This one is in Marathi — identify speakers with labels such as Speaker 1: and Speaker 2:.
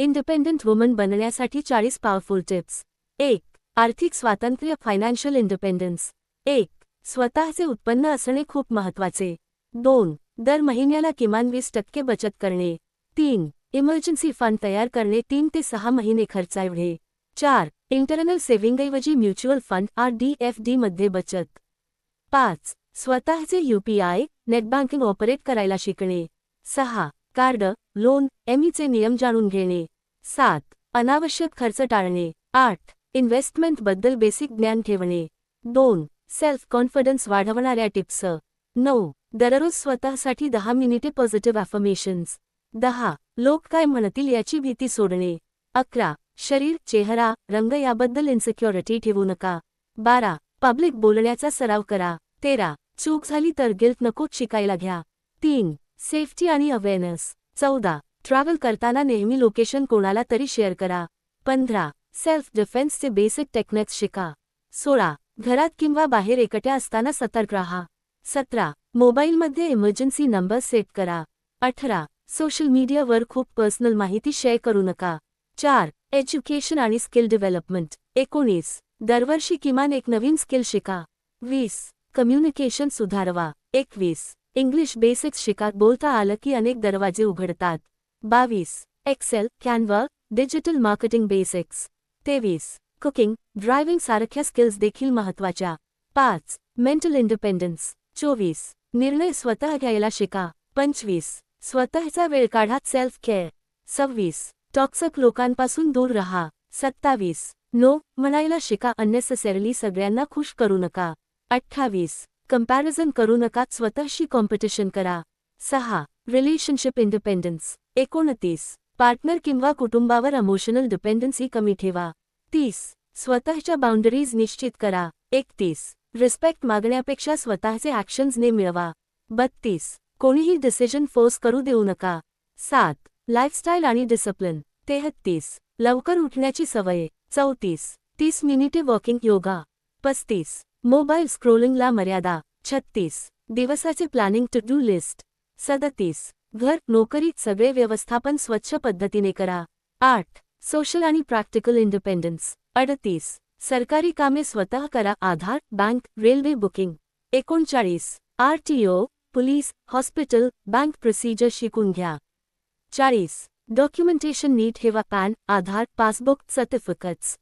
Speaker 1: इंडिपेंडंट वुमन बनण्यासाठी चाळीस पॉवरफुल टिप्स एक आर्थिक स्वातंत्र्य फायनान्शियल इंडिपेंडन्स एक स्वतःचे उत्पन्न असणे खूप महत्त्वाचे दोन दर महिन्याला किमान वीस टक्के बचत करणे. तीन इमर्जन्सी फंड तयार करणे. तीन ते सहा महिने खर्चाएवढे चार internal सेव्हिंगऐवजी mutual fund R D F D मध्ये बचत. पाच स्वतःचे यूपीआय नेट बँकिंग ऑपरेट करायला शिकणे. सहा कार्ड लोन एमईचे नियम जाणून घेणे. सात अनावश्यक खर्च टाळणे. आठ इन्व्हेस्टमेंटबद्दल बेसिक ज्ञान ठेवणे. दोन सेल्फ कॉन्फिडन्स वाढवणाऱ्या टिप्स. नऊ दररोज स्वतःसाठी दहा मिनिटे पॉझिटिव्ह अफर्मेशन्स दहा लोक काय म्हणतील याची भीती सोडणे. अकरा शरीर चेहरा रंग याबद्दल इन्सिक्युरिटी ठेवू नका. बारा पब्लिक बोलण्याचा सराव करा. तेरा चूक झाली तर गिल्ट नको शिकायला घ्या. तीन सेफ्टी आणि अवेअरनेस चौदा. ट्रॅव्हल करताना नेहमी लोकेशन कोणाला तरी शेअर करा. पंधरा. सेल्फ डिफेन्सचे बेसिक टेक्निक्स शिका. सोळा. घरात किंवा बाहेर एकट्या असताना सतर्क राहा. सतरा. मोबाईलमध्ये इमर्जन्सी नंबर सेट करा. अठरा. सोशल मीडियावर खूप पर्सनल माहिती शेअर करू नका. चार. एज्युकेशन आणि स्किल डेव्हलपमेंट एकोणीस. दरवर्षी किमान एक नवीन स्किल शिका. वीस. कम्युनिकेशन सुधारवा. एकवीस. इंग्लिश बेसिक्स शिका बोलता आलं की अनेक दरवाजे उघडतात. बावीस. Excel Canva digital marketing basics तेवीस. कुकिंग ड्रायव्हिंग सारख्या स्किल्स देखील महत्त्वाच्या पाच. मेंटल इंडिपेंडन्स चोवीस. निर्णय स्वतः घ्यायला शिका. पंचवीस. स्वतःचा वेळ काढा. सेल्फ केअर सव्वीस. टॉक्सक लोकांपासून दूर राहा. सत्तावीस. नो म्हणायला शिका. अननेसेसरली सगळ्यांना खुश करू नका. अठ्ठावीस. कंपॅरिझन करू नका स्वतःशी कॉम्पिटिशन करा. सहा रिलेशनशिप इंडिपेंडन्स एकोणतीस पार्टनर किंवा कुटुंबावर इमोशनल डिपेंडन्सी कमी ठेवा. तीस स्वतःच्या बाउंडरीज निश्चित करा. एकतीस रिस्पेक्ट मागण्यापेक्षा स्वतःचे ॲक्शन्सने मिळवा. बत्तीस कोणीही डिसिजन फोर्स करू देऊ नका. सात लाईफस्टाईल आणि डिसिप्लिन तेहत्तीस लवकर उठण्याची सवय. चौतीस तीस मिनिटे वॉकिंग योगा. पस्तीस मोबाईल स्क्रोलिंगला मर्यादा छत्तीस. दिवसाचे प्लॅनिंग टू डू लिस्ट सदतीस. घर नोकरीत सगळे व्यवस्थापन स्वच्छ पद्धतीने करा. आठ. सोशल आणि प्रॅक्टिकल इंडिपेंडन्स अडतीस. सरकारी कामे स्वतः करा आधार बँक रेल्वे बुकिंग. एकोणचाळीस. RTO police hospital bank procedure शिकून घ्या. चाळीस. डॉक्युमेंटेशन नीट ठेवा पॅन आधार पासबुक सर्टिफिकेट्स.